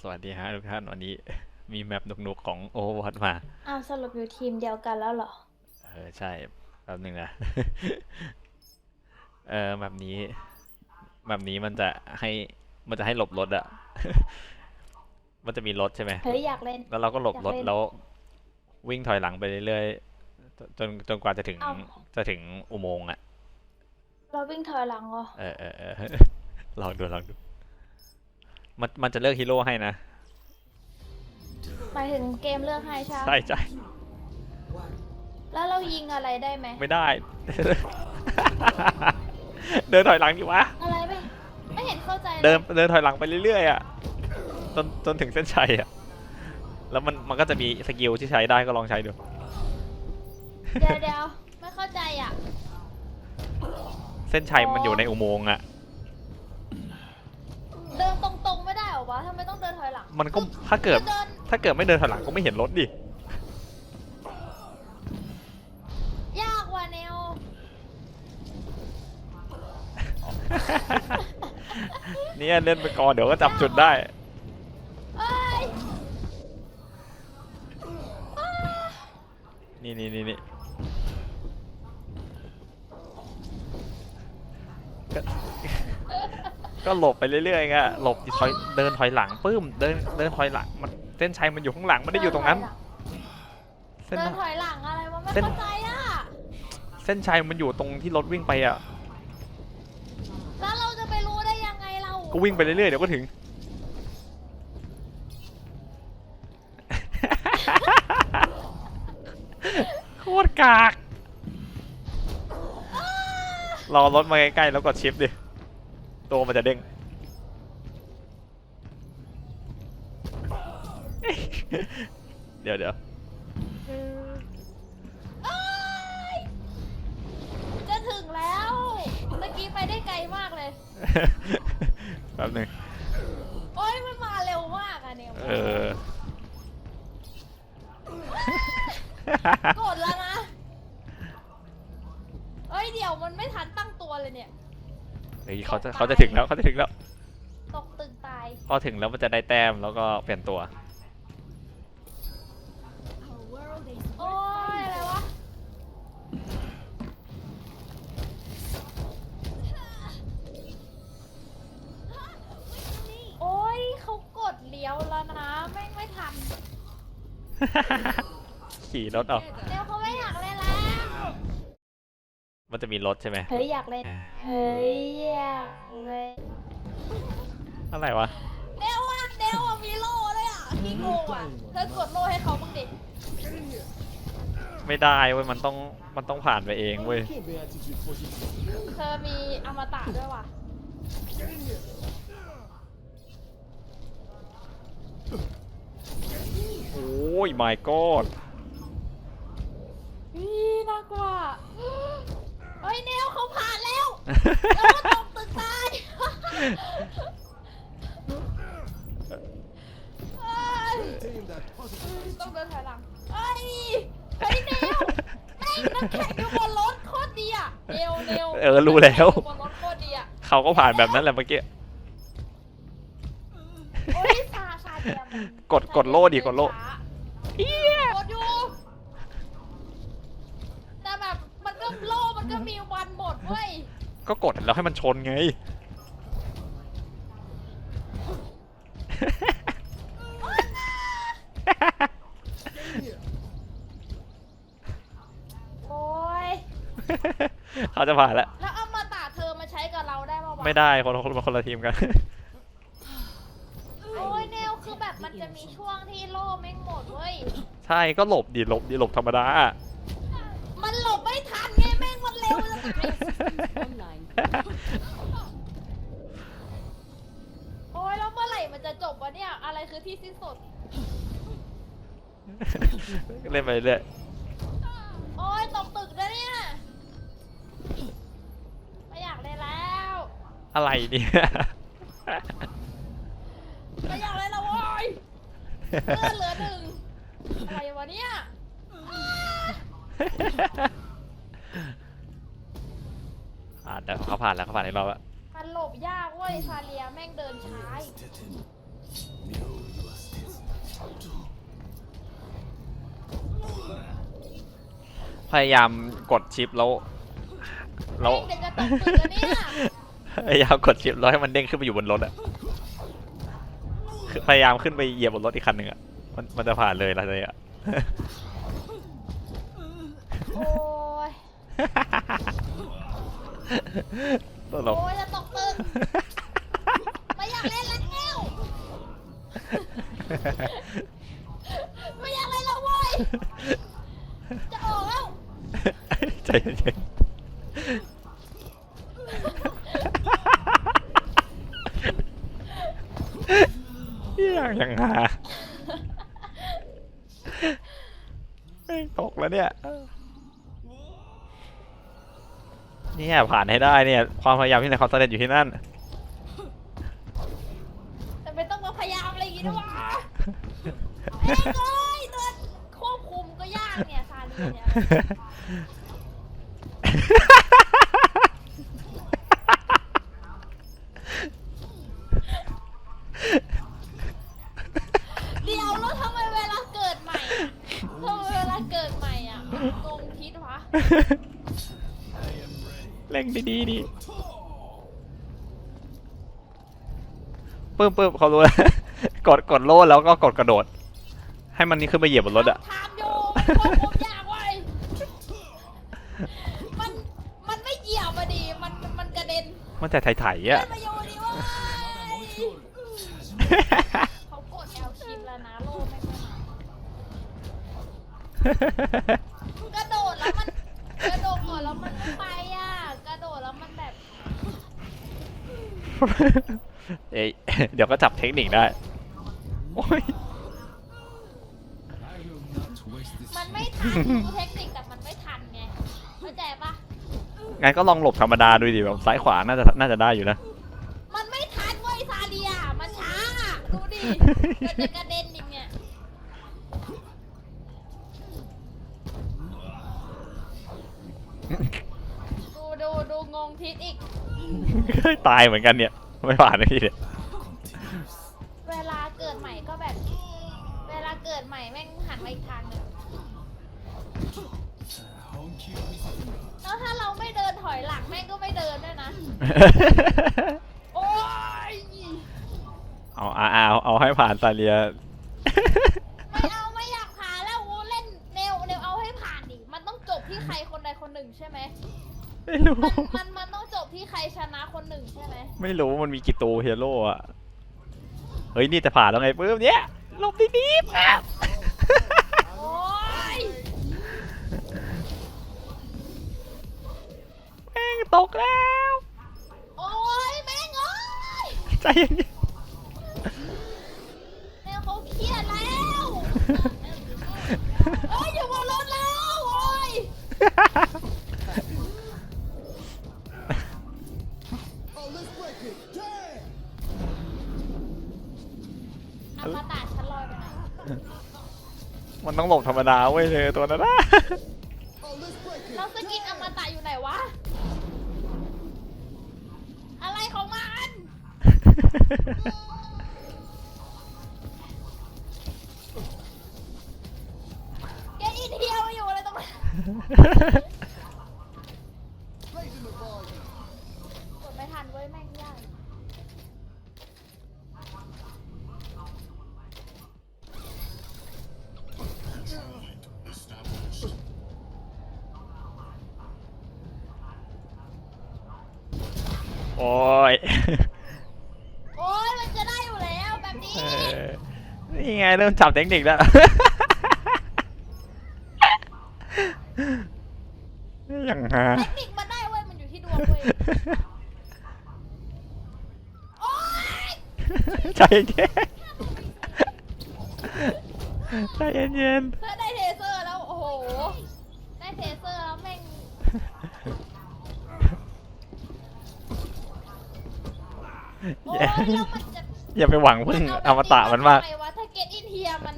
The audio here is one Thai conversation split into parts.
สวัสดีฮะทุกท่านวันนี้มีแมปนุกๆของโอวอตมา อ้าวสรุปอยู่ทีมเดียวกันแล้วเหรอ เออใช่แป๊บหนึงนะ เออแบบนี้แบบนี้มันจะให้มันจะให้หลบรถอะ มันจะมีรถใช่ไหมเฮ้ยอยากเล่น แล้วเราก็หลบอยากรถเล่น แล้ว วิ่งถอยหลังไปเรื่อยๆจนจนกว่าจะถึงเอ้าจะถึงอุโมงค์อะเราวิ่งถอยหลังเหรอ เออเออเออ ลองดูลองดู มันมันจะเลือกฮีโร่ให้นะ หมายถึงเกมเลือกให้ใช่ไหมใช่ใช่แล้วเรายิงอะไรได้ไหม ไม่ได้ เดินถอยหลังดิวะ อะไรไม่ไม่เห็นเข้าใจลยเดินเดินถอยหลังไปเรื่อยๆอะจนจนถึงเส้นชัยอะ แล้วมันมันก็จะมีสกิลที่ใช้ได้ก็ลองใช้ดู เดี๋ยวเดี๋ยวไม่เข้าใจอะ เส้นชัยมันอยู่ในอุโมงค์อะ เดินตรงๆไม่ได้เหรอวะทำไมต้องเดินถอยหลังมันก็ถ้าเกิดจะเดินถ้าเกิดไม่เดินถอยหลังก็ไม่เห็นรถดิ ยากว่ะเนวเนี่ยเล่นไปก่อนเดี๋ยวก็จับจุดได้ เอ้ยอ้านี่นี่นี่นี่ก็ ก็หลบไปเรื่อยๆไงหลบถอยเดินถอยหลังปื้มเดินเดินถอยหลังมันเส้นชัยมันอยู่ข้างหลังไม่ได้อยู่ตรงนั้น เส้นเดินถอยหลังอะไรวะไม่เส้นเข้าใจอะเส้นชัยมันอยู่ตรงที่รถวิ่งไปอะแล้วเราจะไปรู้ได้ยังไงเราก็วิ่งไปเรื่อยๆเดี๋ยวก็ถึงโคตรกากรอรถมาใกล้ๆแล้วกดชิปดิ ตัวมันจะเด้งเดี๋ยวเดี๋ยวเอ้ยจะถึงแล้ว เมื่อกี้ไปได้ไกลมากเลย แป๊บหนึงโอ้ยมันมาเร็วมากอะเนี่ยเออกดแล้วนะ เอ้ยเดี๋ยวมันไม่ทันตั้งตัวเลยเนี่ย เฮ้ยเขาจะเขาจะถึงแล้วเขาจะถึงแล้ว ตกตึงตาย พอถึงแล้วมันจะได้แต้มแล้วก็เปลี่ยนตัว โอ้ยอะไรวะ โอ้ยเขากดเลี้ยวแล้วนะ แม่งไม่ทัน ขี่รถเอาเดี๋ยวเขา มันจะมีรถใช่ไหมเฮ้ยอยากเล่น เฮ้ยอยากเล่นอะไรวะเดวอะเดวอะมีโล่เลยอะพี่โกงอะเธอกดโล่ให้เขาบ้างดิไม่ได้เว้ยมันต้องมันต้องผ่านไปเองเว้ยเธอมีอมตะด้วยว่ะโอ้ย my god นี่น่ากลัวเฮ้ยเนวเขาผ่านแล้วแล้วก็ตกตึกตายเอ้ยต้องเดินถอยหลังเฮ้ยเฮ้ยเนวแม่งน้ำแข็งอยู่บนรถโคตรดีอะเนวเนวเออรู้แล้ว น้ำข็งอยู่บนรถโคตรดีอะเขาก็ผ่านแบบนั้นแหละเมื่อกี้ โอ้ยซาซาเดียมกดกดโล่ดิกดโล่กดอยู่แต่แบบมันก็โล่มัน ก็มีวันหมดเว้ยก็กดแล้วให้มันชนไง โอ้ยเขาจะผ่านแล้วแล้วเอามาตาเธอมาใช้กับเราได้ป่าวะไม่ได้คนละคนละคนละทีมกัน โอ้ยแนวคือแบบมันจะมีช่วงที่โล่แม่งหมดเว้ย ใช่ก็หลบดิหลบดิหลบธรรมดา มันหลบ โอ้ยแล้วเมื่อไหร่มันจะจบวะเนี่ย อะไรคือที่สิ้นสุด เล่นไปเรื่อยโอ้ยตกตึกนะเนี่ย ไม่อยากเล่นแล้ว อะไรเนี่ย ไม่อยากเล่นแล้วโว้ยเลือดเหลือหนึ่งอะไรวะเนี่ย อ้า่านแต่เขาผ่านแล้วเขาผ่านในรอบอะมันหลบยากเว้ยซาเลียแม่งเดินช้าพยายามกดชิปแล้วแล้วพยายามกดชิปแล้วให้มันเด้งขึ้นไปอยู่บนรถอะพยายามขึ้นไปเหยียบบนรถอีกคันหนึ่งอะมันมันจะผ่านเลยอะเนี่ย โอ้ย ตลกโอ้ยจะตกตึกไม่อยากเล่นแล้วไม่อยากเล่นแล้วเว้ยจะออกแล้วใจเย็นๆอย่างยังหาแม่งตกแล้วเนี่ย เนี่ยผ่านให้ได้เนี่ย ความพยายามที่ไหนความสำเร็จอยู่ที่นั่น แต่ไม่ต้องมาพยายามอะไรอย่างงี้ด้วยวะเอ้ยเอ้ยตัวควบคุมก็ยากเนี่ยซาลีเนี่ยเดี๋ยวแล้วทำไมเวลาเกิดใหม่อะทำไมเวลาเกิดใหม่อะงงทิศวะ เร่งดีๆดิปื้มปื้มเขารู้แล้ว กดกดโล่แล้วก็กดกระโดด ให้มันนี่ขึ้นไปเหยียบบนรถอะทำอยู่มันควบคุมยากเว้ยมันมันไม่เหยียบอะดิมันมันกระเด็นมันจะไถๆอะเล่นมาอยู่ดิเว้ยเขากดแอลคิดแล้วนะโลไม่ค่อยมากระโดดแล้วมันกระโดดก่อนแล้วมันไม่ไปอะกระโดด แล้วมันแบบเอ้ยเดี๋ยวก็จับเทคนิคได้ โอ้ย มันไม่ทันรู้เทคนิคแต่มันไม่ทันไงเข้าใจปะงั้นก็ลองหลบธรรมดาดูดิแบบซ้ายขวาน่าจะน่าจะได้อยู่นะ มันไม่ทันเว้ยซาเดียมันช้าดูดิมันจะกระเด็นอีกเนี่ยดูดู ดูงงทิศอีกตายเหมือนกันเนี่ย ไม่ผ่านเลยทีเดียวเวลาเกิดใหม่ก็แบบ เวลาเกิดใหม่แม่งหันมาอีกทางหนึ่งแล้วถ้าเราไม่เดินถอยหลังแม่งก็ไม่เดินด้วยนะ โอ้ยเอาเอาเอาเอาให้ผ่านซาเลีย ไม่เอาไม่อยากผ่านแล้วโอ้เล่นเนวเนวเอาให้ผ่านดิ มันต้องจบที่ใครคนใดคนหนึ่งใช่ไหม ไม่รู้ มันมัน ไหมไม่รู้มันมีกี่ตัวเฮโร่อะเฮ้ยนี่จะผ่านแล้วไงปื้มเนี่ยหลบดีๆครับโอ้ยแม่งตกแล้ว โอ้ยแม่งเอ้ยใจเย็นแม่งเขาเครียดแล้ว ต้องหลบธรรมดาเว้ยเธอตัวนั้นนะแล้วสกินอมตะอยู่ไหนวะ อะไรของมัน ยโอ้ยมันจะได้อยู่แล้วแบบนี้ เออนี่ไงเริ่มจับเทคนิคแล้ว อย่างฮาเทคนิคมันได้เว้ย มันอยู่ที่ดวงเว้ย โอ้ยใจเย็นใจเย็นถ้าได้เทเซอร์แล้ว โอ้โห ได้เทเซอร์แล้วแม่ง โอ้ยอย่าแล้วมันจะอย่าไปหวังพึ่งอมตะมันมาก ทำไวะถ้าเกตอินเทียมัน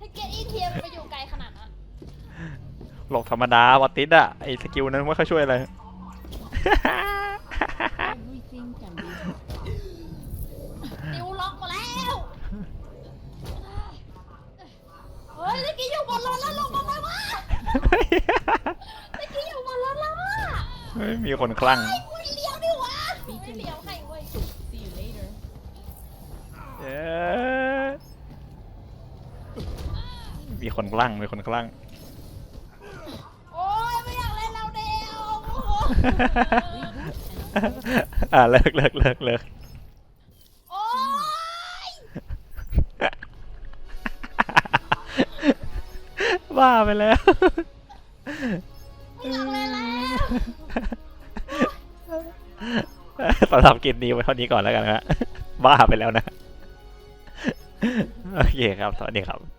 ถ้าเกตอินเทียมันไปอยู่ไกลขนาดนั้นหลบธรรมดาวัตติสอะไอสกิลนั้นไม่ค่อยช่วยอะไร Everything can be นิ้วล็อกมาแล้วเฮ้ยเมื่อกี้อยู่บนรถแล้วลงมาไหมวะมีคนคลั่งไม่เลี้ยวดิว คนคลั่งมีคนคลั่ง โอ้ยไม่อยากเล่นแล้วเดียวโอ้โหอ่าเลิกเลิกเลิกเลิกโอ้ยบ้าไปแล้ว ไม่อยากเล่นแล้วสำหรับกินนี้ไว้เท่านี้ก่อนแล้วกันนะบ้าไปแล้วนะ โอเคครับ สวัสดีครับ